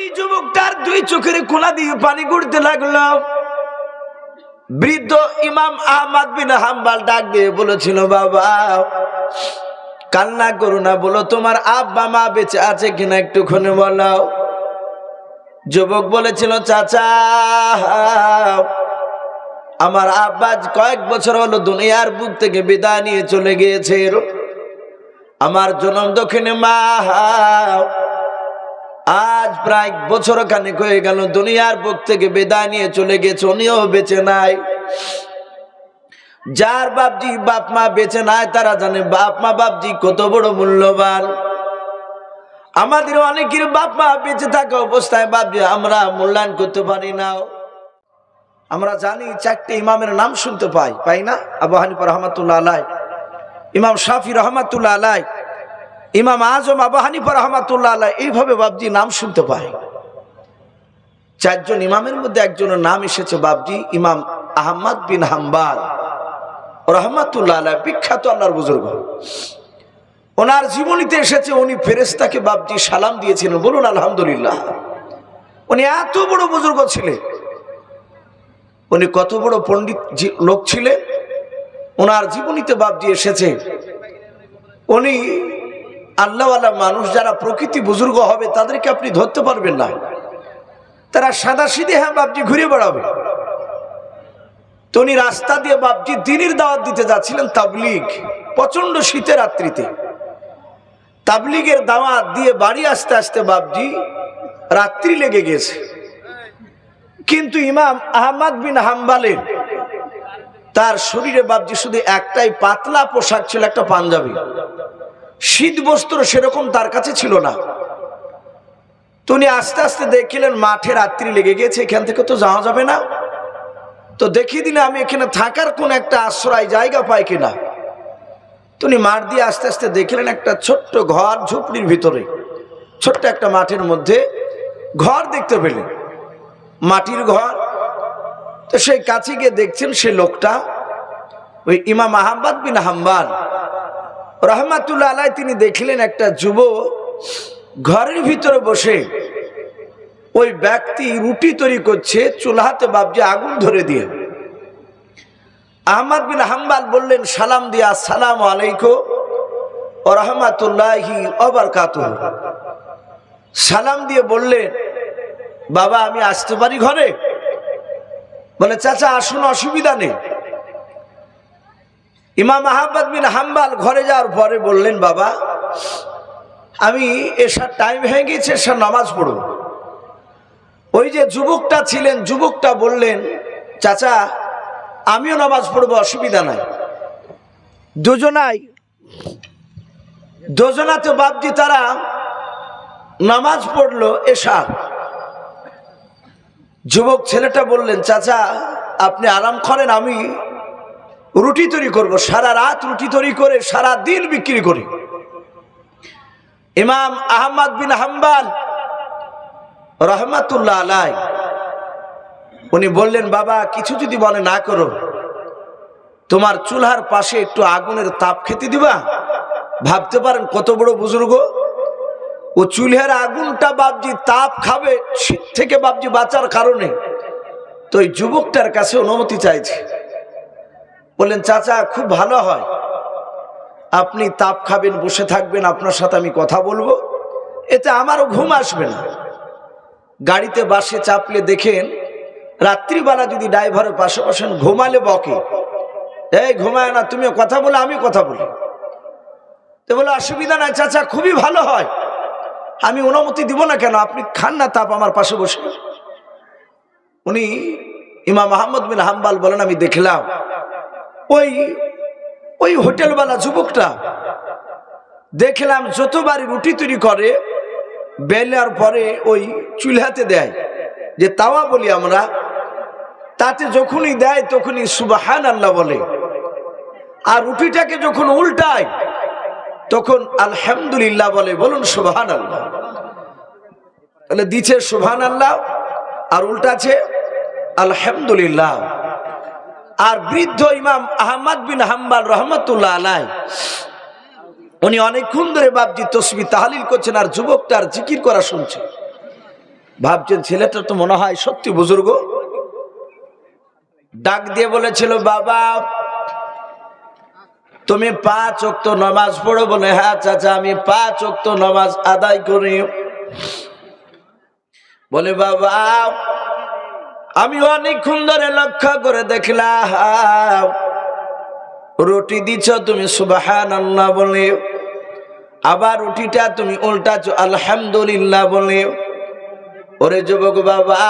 ওই যুবকটার দুই চোখের কোলা দিয়ে পানি গড়তে লাগল। বৃদ্ধ ইমাম আহমদ বিন হাম্বাল ডাক দিয়ে বলেছিল, বাবা, কান্না করো না, বলো তোমার আব্বা মা বেঁচে আছে কিনা একটুখানি বলো। যুবক বলেছিল, চাচা, আমার আব্বা কয়েক বছর হলো দুনিয়ার বুক থেকে বিদায় নিয়ে চলে গিয়েছে। আমার জনম দক্ষিণে মা আজ প্রায় বছর খানেক হয়ে গেল, দুনিয়ার বুক থেকে বিদায় নিয়ে চলে গেছে, উনিও বেঁচে নাই। যার বাপজি বাপ মা বেঁচে নাই, তারা জানে বাপ মা বাপজি কত বড় মূল্যবান। আমাদের অনেকের বাপ মা বেঁচে থাকা অবস্থায়, বাপজি, আমরা মূল্যায়ন করতে পারি না। আমরা জানি চারটে ইমামের নাম শুনতে পাই পাই না? আবু হানিফা রহমাতুল্লাহ আলাই ইমাম শাফি রহমাতুল্লাহ আলাই ইমাম আজম আবু হানিফা রহমাতুল্লাহ এইভাবে বাবজি নাম শুনতে পায়। চারজন ইমামের মধ্যে একজনের নাম এসেছে বাবজি ইমাম আহমদ বিন হাম্বাল। রহমাতুল্লাহ বিখ্যাত আল্লাহর বুজুর্গ। ওনার জীবনীতে এসেছে, উনি ফেরেস্তাকে বাবজি সালাম দিয়েছিলেন। বলুন, আলহামদুলিল্লাহ। উনি এত বড় বুজুর্গ ছিলেন। উনি কত বড় পণ্ডিত লোক ছিলেন। ওনার জীবনীতে বাবজি এসেছে। উনি আল্লাহওয়ালা মানুষ যারা প্রকৃতি বুজুর্গ হবে, তাদেরকে আপনি ধরতে পারবেন না। তারা সাদা সিধে হ্যাঁ বাবজি ঘুরে বেড়াবে। তো উনি রাস্তা দিয়ে বাবজি দিনের দাওয়াত দিতে যাচ্ছিলেন তাবলিগ প্রচণ্ড শীতের রাত্রিতে। তাবলিগের দাওয়াত দিয়ে বাড়ি আসতে আসতে বাবজি রাত্রি লেগে গেছে। কিন্তু ইমাম আহমদ বিন হাম্বালের তার শরীরে বাবজি শুধু একটাই পাতলা পোশাক ছিল, একটা পাঞ্জাবি। শীত বস্ত্র সেরকম তার কাছে ছিল না। তো উনি আস্তে আস্তে দেখলেন মাঠে রাত্রি লেগে গেছে, এখান থেকে তো যাওয়া যাবে না। তো দেখিয়ে দিলে আমি এখানে থাকার কোন একটা আশ্রয় জায়গা পাই কিনা? উনি মাঠ দিয়ে আস্তে আস্তে দেখলেন একটা ছোট্ট ঘর ঝুপড়ির ভিতরে। ছোট্ট একটা মাঠের মধ্যে ঘর দেখতে পেলেন। মাটির ঘর। তো সেই কাছে গিয়ে দেখছেন সে লোকটা, ওই ইমাম আহম্মদ বিন হাম্বাল। রহমাতুল্লাহ আলাই তিনি দেখলেন একটা যুব ঘরের ভিতরে বসে ওই ব্যক্তি রুটি তৈরি করছে চুলাহাতে বাবজি, আগুন ধরে দিয়ে। আহমদ বিন হাম্বাল বললেন, সালাম দিয়া, সালাম আলাইকুম ও রহমাতুল্লাহি অবরকাত সালাম দিয়ে বললেন, বাবা, আমি আসতে পারি ঘরে? বলে, চাচা, আসুন, অসুবিধা নেই। ইমাম আহমদ বিন হাম্বাল ঘরে যাওয়ার পরে বললেন, বাবা, আমি এসার টাইম হয়ে গেছে, এসার নামাজ পড়ব। ওই যে যুবকটা ছিলেন, যুবকটা বললেন, চাচা, আমিও নামাজ পড়ব, অসুবিধা নাই। দুজনাই দুজনাতে বাপজি, তারা নামাজ পড়ল এসার। যুবক ছেলেটা বললেন, চাচা, আপনি আরাম করেন, আমি রুটি তৈরি করব, সারা রাত রুটি তৈরি করে, সারা দিন বিক্রি করি। ইমাম আহমদ বিন হাম্বাল রহমাতুল্লাহ আলাই উনি বললেন, বাবা, কিছু যদি মনে না করো, তোমার চুলহার পাশে একটু আগুনের তাপ খেতে দিবা? ভাবতে পারেন কত বড় বুজুর্গ। ও চুলহার আগুনটা বাবজি তাপ খাবে থেকে বাবজি বাঁচার কারণে। তো ওই যুবকটার কাছে অনুমতি চাইছে। বললেন, চাচা, খুব ভালো হয়। আপনি তাপ খাবেন, বসে থাকবেন, আপনার সাথে আমি কথা বলব। এতে আমারও ঘুম আসবে না। গাড়িতে বাসে চাপলে দেখেন, রাত্রিবেলা যদি ড্রাইভারের পাশে বসেন, ঘুমালে বকে। এই, ঘুমায় না, তুমিও কথা বলে আমি কথা বলি। তো বলে, অসুবিধা নাই, চাচা, খুবই ভালো হয়। আমি অনুমতি দিব না কেন? আপনি খান না তাপ আমার পাশে বসে। উনি ইমাম আহমদ বিন হাম্বাল বলেন, আমি দেখলাম। ওই ওই হোটেলওয়ালা যুবকটা দেখলাম যতবারই রুটি তৈরি করে, বেলার পরে ওই চুলহাতে দেয়। যে তাওয়া বলি আমরা, তাতে যখনই দেয় তখনই সুবাহান আল্লাহ বলে। আর রুটিটাকে যখন উল্টায়, তখন আলহামদুলিল্লাহ বলে, বলুন সুবহান আল্লাহ তাহলে দিচ্ছে সুবহান আল্লাহ আর উল্টাছে আলহামদুলিল্লাহ। আর বৃদ্ধ ইমাম আহমদ বিন হাম্বাল রহমতুল্লাহ আলাই, উনি অনেকক্ষণ ধরে বাবজি তসবি তাহালিল করছেন আর যুবকটার জিকির করা শুনছে। ভাবছেন, ছেলেটা তো মনে হয় সত্যি বুজুর্গ। ডাক দিয়ে বলেছিল, বাবা, তুমি পাঁচ অক্ত নামাজ পড়ো বলে। হ্যাঁ চাচা, আমি পাঁচ অক্ত নামাজ আদায় করি। বলে, বাবা আমি অনেকক্ষণ ধরে লক্ষ্য করে দেখলাম। রুটি দিছ তুমি সুবাহান আল্লাহ বলে। আবার রুটিটা তুমি উল্টাছ আলহামদুলিল্লাহ বলে। ওরে যুবক বাবা,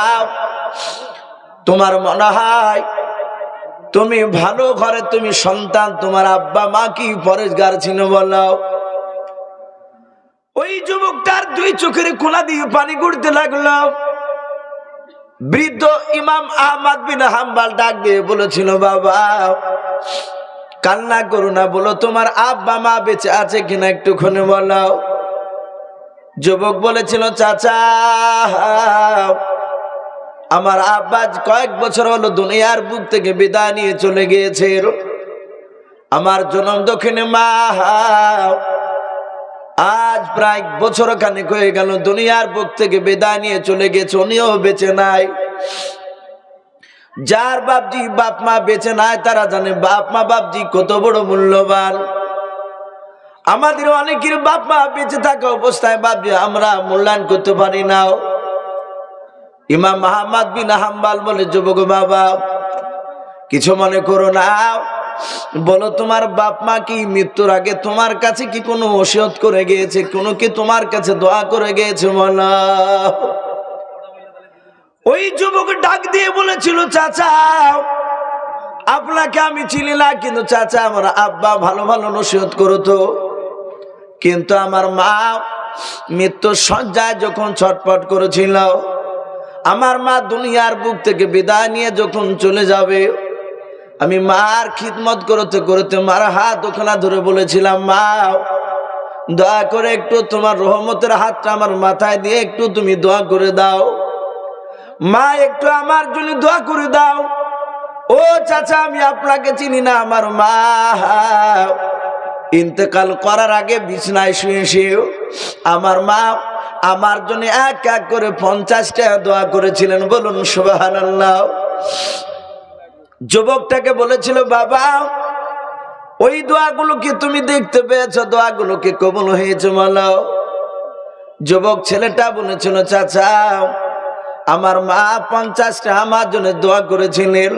তোমার মনে হয় তুমি ভালো ঘরে তুমি সন্তান, তোমার আব্বা মা কি পরেশগার ছিল বলো? ওই যুবকটার দুই চোখের খোলা দিয়ে পানি গুড়তে লাগল। বৃদ্ধ ইমাম আহমদ বিন হাম্বাল ডাক দিয়ে বলেছিল, বাবা, কান্না করো না, বলো তোমার আব্বা মা বেঁচে আছে কিনা একটুখানি বলাও। যুবক বলেছিল, চাচা, আমার আব্বা কয়েক বছর হলো দুনিয়ার বুক থেকে বিদায় নিয়ে চলে গিয়েছে আমার জনম দক্ষিণে মা আজ প্রায় বছর খানেক হয়ে গেল, দুনিয়ার বুক থেকে বিদায় নিয়ে চলে গেছে, উনিও বেঁচে নাই। যার বাপজি বাপ মা বেঁচে নাই, তারা জানে বাপ মা বাপজি কত বড় মূল্যবান। আমাদের অনেকের বাপ মা বেঁচে থাকা অবস্থায় বাপজি, আমরা মূল্যায়ন করতে পারি না। ইমাম মাহমদ বিন হাম্বাল বলে, যুবক বাবা, কিছু মনে করো না। বলো, তোমার বাপ মা কি মৃত্যুর আগে তোমার কাছে কি কোনো ওসিয়ত করে গিয়েছে? কোনো কি তোমার কাছে দোয়া করে গিয়েছে বলা? ওই যুবক ডাক দিয়ে বলেছিল, চাচা, আপনাকে আমি চিনি না, কিন্তু চাচা, আমার আব্বা ভালো ভালো নসিহত করতো। কিন্তু আমার মা মৃত্যুর সজ্জায় যখন ছটপট করেছিল, আমার মা দুনিয়ার বুক থেকে বিদায় নিয়ে যখন চলে যাবে আমি মার খিদমত করতে করতে মার হাত ওখানা ধরে বলেছিলাম, মা, দয়া করে একটু তোমার রহমতের হাতটা আমার মাথায় দিয়ে একটু তুমি দোয়া করে দাও। মা, একটু আমার জন্য দোয়া করে দাও। ও চাচা, আমি আপনাকে চিনি না, আমার মা। ইন্তেকাল করার আগে বিছনায় শুয়ে শুয়ে আমার মা আমার জন্য এক এক করে পঞ্চাশটা দোয়া করেছিলেন। বলুন সুবাহান যুবকটাকে বলেছিল, বাবা, ওই দোয়াগুলোকে তুমি দেখতে পেয়েছ? দোয়াগুলোকে কবল হয়েছে মালাও যুবক ছেলেটা বলেছিল, চাচা, আমার মা পঞ্চাশটা আমার জন্য দোয়া করেছিলেন।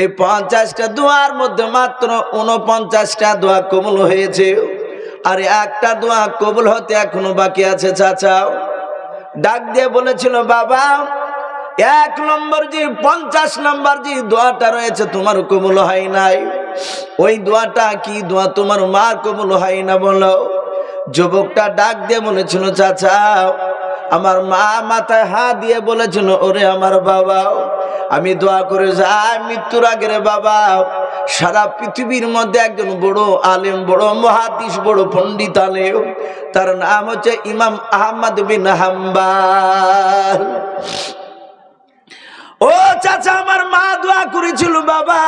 এই পঞ্চাশটা দোয়ার মধ্যে মাত্র উনপঞ্চাশটা দোয়া কবল হয়েছে। আর একটা দোয়া কবুল হতে এখনও বাকি আছে, চাচাও। ডাক দিয়ে বলেছিল, বাবা এক নম্বর যে পঞ্চাশ নম্বর যে দোয়াটা রয়েছে, তোমার কবুল হয় নাই। ওই দোয়াটা কি দোয়া তোমার মার কবুল হয় না বলো? যুবকটা ডাক দিয়ে বলেছিল, চাচা, আমার মা মাথায় হাত দিয়ে বলেছিল, ওরে আমার বাবা, আমি দোয়া করে যাই, মৃত্যুর আগে রে বাবা। সারা পৃথিবীর মধ্যে একজন বড় আলেম, বড় মহাদিস, বড় পণ্ডিত আলেম, তার নাম হচ্ছে ইমাম আহমদ বিন হাম্বাল। ও চাচা, আমার মা দোয়া করেছিল, বাবা,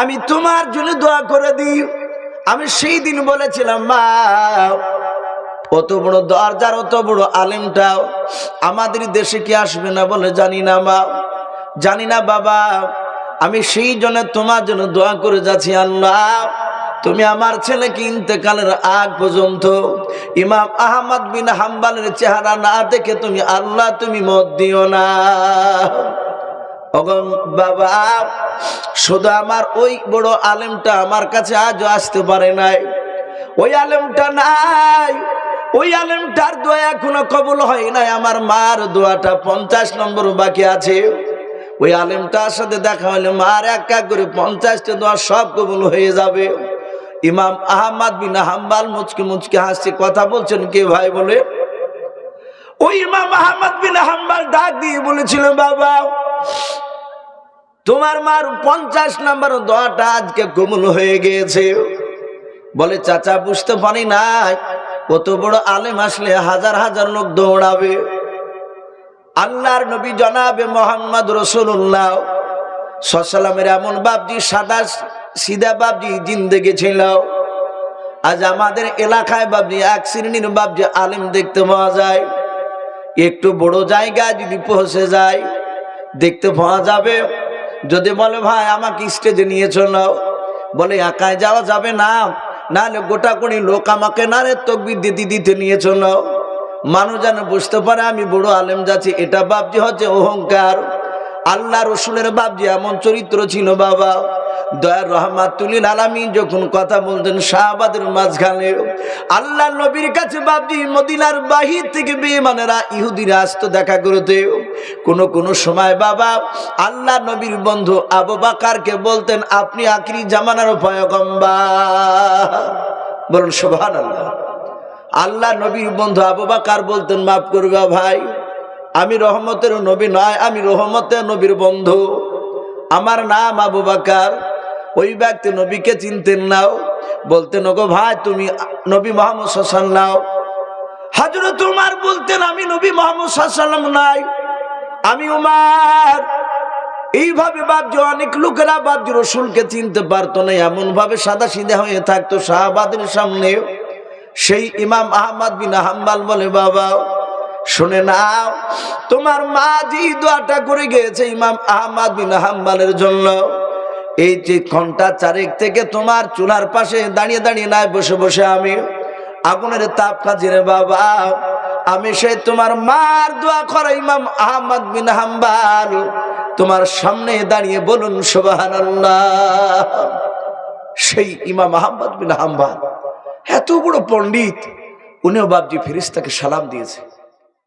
আমি তোমার জন্য দোয়া করে দিই। আমি সেই দিন বলেছিলাম, মা, অত বড় দরজার, অত বড় আলেমটাও আমাদের দেশে কি আসবে না বলে জানি না, মা। জানি না, বাবা, আমি সেই জন্য তোমার জন্য দোয়া করে যাচ্ছি, আল্লাহ। তুমি আমার ছেলেকে ইন্তেকালের আগ পর্যন্ত ইমাম আহমদ বিন হাম্বালের চেহারা না দেখে তুমি আল্লাহ তুমি মত দিও না। বাবা, শুধু আমার ওই বড় আলেমটা আমার কাছে আজও আসতে পারে নাই। ওই আলেমটা নাই। ওই আলেমটার দোয়া এখনও কবল হয় নাই। আমার মার দোয়াটা পঞ্চাশ নম্বর বাকি আছে। ওই আলেমটার সাথে দেখা হলে মার এক এক করে পঞ্চাশটা দোয়া সব কবল হয়ে যাবে। ইমাম আহমদ বিন হাম্বাল মুচকে মুচকে হাসছে, কথা বলছেন কে ভাই বলে? ওই ইমাম আহমদ বিন হাম্বাল ডাক দিয়ে বলেছিল, বাবা, তোমার মার পঞ্চাশ নম্বর দোয়াটা আজকে কবুল হয়ে গিয়েছে। বলে, চাচা, বুঝতে পারি নাই, কত বড় আলেম আসলে হাজার হাজার লোক দৌড়াবে। আল্লাহর নবী জনাবে মোহাম্মদ রসুল্লাহ সালামের এমন বাপজি সাদা বাপজি জিন্দেগি ছিল আজ আমাদের এলাকায় বাপজি এক শ্রেণির বাপজি আলিম দেখতে পাওয়া যায়। একটু বড় জায়গায় যদি পৌঁছে যায়, দেখতে পাওয়া যাবে। যদি বলে, ভাই, আমাকে স্টেজে নিয়ে চলো। বলে, একাই যাওয়া যাবে না। নাহলে গোটা কোটি লোক আমাকে নারে তকবির দিতে দিতে নিয়ে চলো। মানুষ যেন বুঝতে পারে, আমি বড় আলেম যাচ্ছি, এটা বাবজি হচ্ছে অহংকার। আল্লাহ রসুলের বাবজি এমন চরিত্র ছিল, বাবা। দয়ার রহমাতুলিল আলামী যখন কথা বলতেন শাহবাদের মাঝখানে, আল্লাহ নবীর কাছে বাবজি মদিনার বাহির থেকে বেমানেরা ইহুদিরা আসতো দেখা করতে কোন কোন সময় বাবা, আল্লাহ নবীর বন্ধু আবু বাকারকে বলতেন, আপনি আখরি জামানার পয়গম্বা বলুন সোভান আল্লাহ আল্লাহ নবীর বন্ধু আবু বাকার বলতেন, মাফ করবে ভাই, আমি রহমতের নবী নয়, আমি রহমতের নবীর বন্ধু। আমার নাম আবু বাকার ওই ব্যক্তি নবীকে চিনতেন নাও বলতেন, ওগো ভাই, তুমি নবী মোহাম্মদ নাও হাজরত উমার বলতেন, আমি নবী মোহাম্মদ সাল্লাম নাই। আমি উমার। এইভাবে বাবজি অনেক লোকেরা বাবজি রসুলকে চিনতে পারতো না। এমন ভাবে সাদা সিধা হয়ে থাকতো শাহবাদের সামনে। সেই ইমাম আহমদ বিন হাম্বাল বলে, বাবা, শুনে নাও, তোমার মা যে দোয়াটা করে গিয়েছে ইমাম আহমদ বিন হাম্বালের জন্য এই যে ঘণ্টা চারেক থেকে তোমার চুলার পাশে দাঁড়িয়ে দাঁড়িয়ে নাই, বসে বসে আমি আগুনের তাপ খাচ্ছি রে বাবা, আমি সেই তোমার মার দোয়া করা ইমাম আহমদ বিন হাম্বাল, তোমার সামনে দাঁড়িয়ে বলুন সোবাহান সেই ইমাম আহমদ বিন হাম্বাল, এত বড় পণ্ডিত, উনিও বাবজি ফিরিস্তাকে সালাম দিয়েছে।